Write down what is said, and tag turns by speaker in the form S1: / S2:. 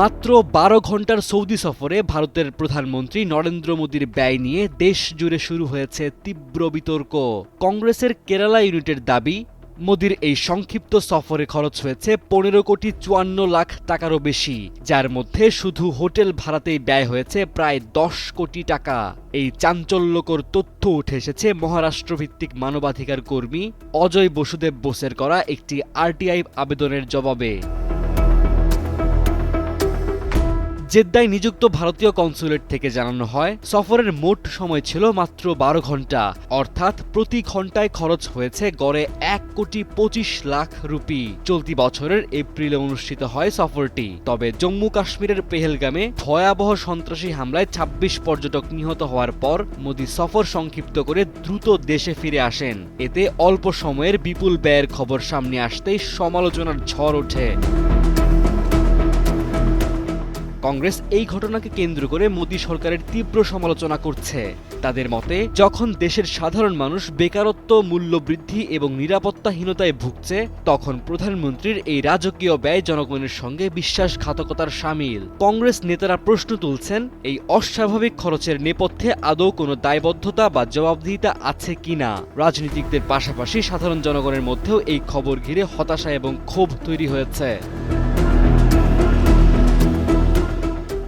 S1: মাত্র বারো ঘণ্টার সৌদি সফরে ভারতের প্রধানমন্ত্রী নরেন্দ্র মোদীর ব্যয় নিয়ে দেশ জুড়ে শুরু হয়েছে তীব্র বিতর্ক। কংগ্রেসের কেরালা ইউনিটের দাবি, মোদীর এই সংক্ষিপ্ত সফরে খরচ হয়েছে পনেরো কোটি চুয়ান্ন লাখ টাকারও বেশি, যার মধ্যে শুধু হোটেল ভাড়াতেই ব্যয় হয়েছে প্রায় দশ কোটি টাকা। এই চাঞ্চল্যকর তথ্য উঠে এসেছে মহারাষ্ট্রভিত্তিক মানবাধিকার কর্মী অজয় বসুদেব বোসের করা একটি আরটিআই আবেদনের জবাবে। জেদ্দায় নিযুক্ত ভারতীয় কনসুলেট থেকে জানানো হয়, সফরের মোট সময় ছিল মাত্র বারো ঘণ্টা। অর্থাৎ প্রতি ঘন্টায় খরচ হয়েছে গড়ে এক কোটি পঁচিশ লাখ রুপি। চলতি বছরের এপ্রিলে অনুষ্ঠিত হয় সফরটি। তবে জম্মু কাশ্মীরের পেহেলগামে ভয়াবহ সন্ত্রাসী হামলায় ২৬ পর্যটক নিহত হওয়ার পর মোদী সফর সংক্ষিপ্ত করে দ্রুত দেশে ফিরে আসেন। এতে অল্প সময়ের বিপুল ব্যয়ের খবর সামনে আসতেই সমালোচনার ঝড় ওঠে। কংগ্রেস এই ঘটনাকে কেন্দ্র করে মোদী সরকারের তীব্র সমালোচনা করছে। তাদের মতে, যখন দেশের সাধারণ মানুষ বেকারত্ব, মূল্যবৃদ্ধি এবং নিরাপত্তাহীনতায় ভুগছে, তখন প্রধানমন্ত্রীর এই রাজকীয় ব্যয় জনগণের সঙ্গে বিশ্বাসঘাতকতার সামিল। কংগ্রেস নেতারা প্রশ্ন তুলছেন, এই অস্বাভাবিক খরচের নেপথ্যে আদৌ কোনো দায়বদ্ধতা বা জবাবদিহিতা আছে কিনা? রাজনীতিকদের পাশাপাশি সাধারণ জনগণের মধ্যেও এই খবর ঘিরে হতাশা এবং ক্ষোভ তৈরি হয়েছে।